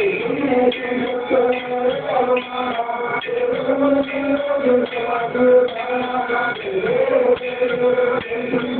Thank you.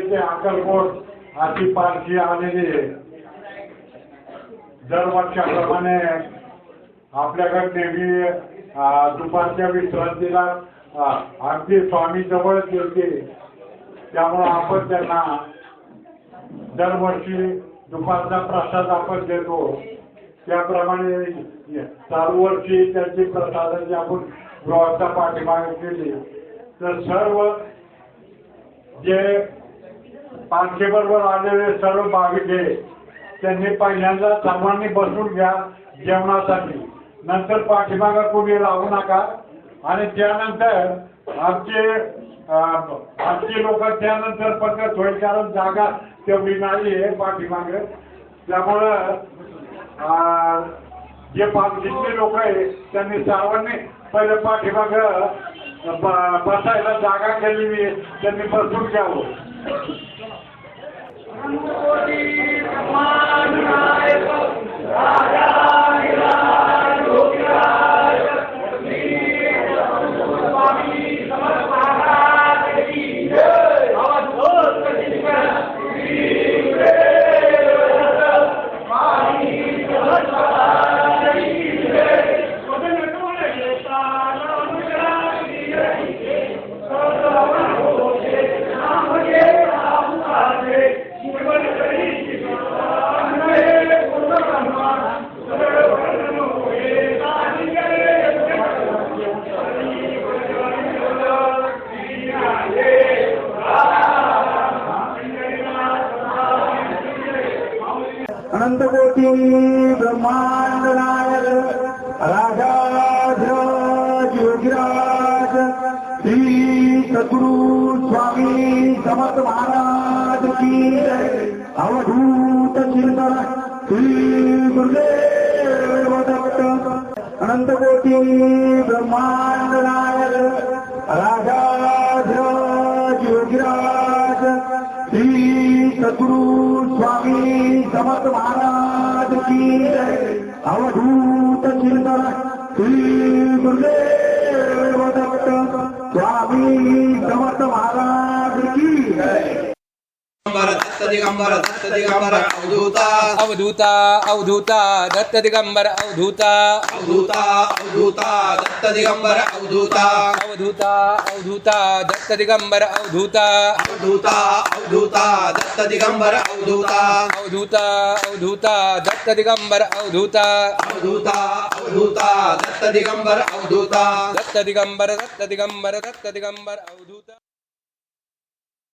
ते अक्कलकोट अशी पालखी आलेली आहे. दरवर्षाप्रमाणे आपल्याकडे नेहमी दुपारच्या विश्रांतीला अगदी स्वामी जवळच येते त्यामुळं आपण त्यांना दरवर्षी दुपारचा प्रसाद आपण देतो. त्याप्रमाणे चालू वर्षी त्यांची प्रसादाची आपण व्यवस्था पाठीमागे केली. तर सर्व जे बरोबर आलेले सर्व भाविक आहे त्यांनी पहिल्यांदा सर्वांनी बसून घ्या जेवणासाठी. नंतर पाठीमागा कोणी लावू नका. आणि त्यानंतर आमचे अं, आमचे लोक त्यानंतर प्रकट होईल कारण जागा तेवढी नाही आहे पाठीमागे. त्यामुळं अं, जे पालखीचे लोक आहे त्यांनी सर्वांनी पहिले पाठीमाग बसायला जागा केलेली आहे. त्यांनी बसून घ्यावं. Amen. अनंतकोटी ब्रह्मांड नायक योगीराज श्री सद्गुरु स्वामी समर्थ महाराज की अवधूत चिंतन श्री दत्त अनंत कोटी ब्रह्मांड नायक योगीराज श्री सद्गुरु स्वामी समर्थ महाराज की जय अवधूत चिंतन श्री गुरुदेव दत्त स्वामी समर्थ महाराज की जय दिगंबर दत्त दिगंबर अवधूता। अवधूता अवधूता दत्त दिगंबर अवधूता। अवधूता अवधूता दत्त दिगंबर अवधूता। अवधूता अवधूता दत्त दिगंबर अवधूता। अवधूता अवधूता दत्त दिगंबर अवधूता। अवधूता अवधूता दत्त दिगंबर अवधूता। अवधूता अवधूता दत्त दिगंबर अवधूता। दत्त दिगंबर दत्त दिगंबर दत्त दिगंबर अवधूता।